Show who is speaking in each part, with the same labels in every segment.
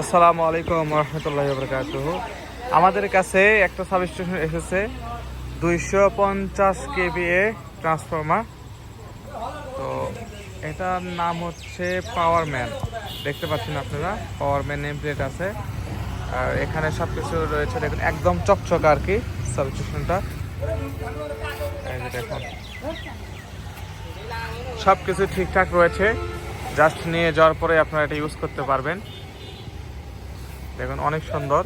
Speaker 1: আসসালামু আলাইকুম রহমতুল্লাহ বরকাত আমাদের কাছে একটা সাব স্টেশন এসেছে দুইশো পঞ্চাশ কেভিএ ট্রান্সফর্মার। তো এটার নাম হচ্ছে পাওয়ার ম্যান। দেখতে পাচ্ছেন আপনারা, পাওয়ার ম্যান নেম প্লেট আছে। আর এখানে সব কিছু রয়েছে, দেখুন, একদম চকচক আর কি সাব স্টেশনটা দেখুন। সব কিছু ঠিকঠাক রয়েছে। জাস্ট নিয়ে যাওয়ার পরে আপনারা এটা ইউজ করতে পারবেন। দেখুন, অনেক সুন্দর।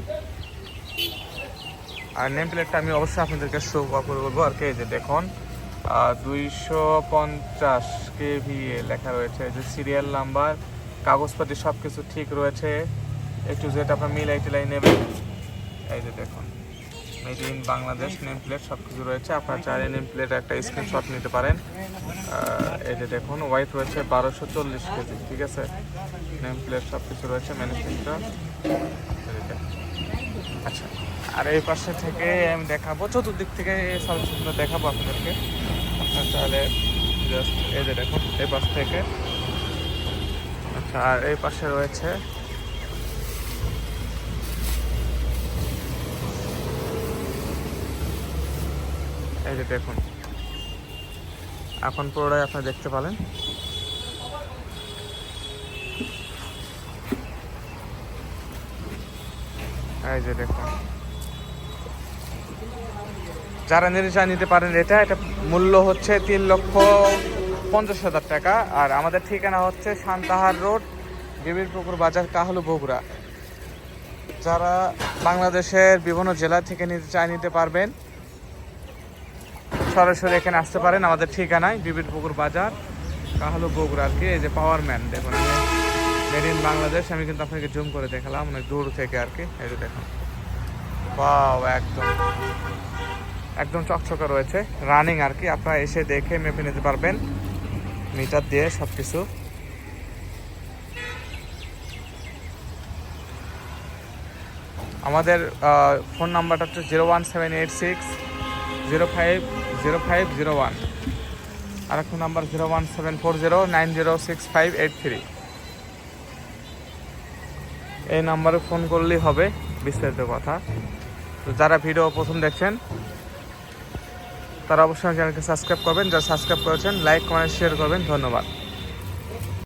Speaker 1: আর নেম প্লেটটা আমি অবশ্যই আপনাদেরকে শো করে বলব। আর কে যে দেখুন দুইশো পঞ্চাশ কেভিএ লেখা রয়েছে। যে সিরিয়াল নাম্বার কাগজপাতি সব কিছু ঠিক রয়েছে। একটু যেটা আপনার মিলাই টিলাই নেবেন। এই যে দেখুন। Made in Bangladesh name plate সব কিছু রয়েছে। আপনার চাইলে নেম প্লেট একটা স্ক্রিনশট নিতে পারেন। এই যে দেখুন ওয়াইট রয়েছে বারোশো চল্লিশ কেজি, ঠিক আছে? নেম প্লেট সব কিছু রয়েছে ম্যানেজমেন্টটা আচ্ছা আর এই পাশে থেকে আমি দেখাবো, চতুর্দিক থেকে সলিউশনটা দেখাবো আপনাদেরকে। আপনার তাহলে জাস্ট এই যে দেখুন, এই পাশ থেকে। আচ্ছা আর এই পাশে রয়েছে এই যে দেখুন। এখন পুরোটাই আপনারা দেখতে পেলেন এই যে দেখুন। যারা নির্জা নিতে পারেন, এটা এটা মূল্য হচ্ছে তিন লক্ষ পঞ্চাশ হাজার টাকা। আর আমাদের ঠিকানা হচ্ছে সান্তাহার রোড, বিবিরপুকুর বাজার, কাহলু বগুড়া। যারা বাংলাদেশের বিভিন্ন জেলা থেকে নিতে চাই নিতে পারবেন সরাসরি এখানে আসতে পারেন আমাদের ঠিকানায় বিবিরপুকুর বাজার, কাহলু বগুড়া আর কি। এই যে পাওয়ার ম্যান দেখুন মেড ইন বাংলাদেশ আমি কিন্তু আপনাকে জুম করে দেখালাম, অনেক দূর থেকে আর কি। এই যে দেখুন। একদম। একদম চকচকে রয়েছে। রানিং আর কি, আপনারা এসে দেখে মেপে নিতে পারবেন। মিটার দিয়ে সব কিছু আমাদের ফোন নাম্বারটা হচ্ছে zero one seven eight six zero five zero five zero one আর একটা number zero one seven four zero nine zero six five eight three এই নাম্বারে ফোন করলেই হবে বিস্তারিত কথা। তো যারা ভিডিও প্রথম দেখছেন, তারা অবশ্যই চ্যানেলকে সাবস্ক্রাইব করবেন। যারা সাবস্ক্রাইব করেছেন লাইক কমেন্ট শেয়ার করবেন। ধন্যবাদ।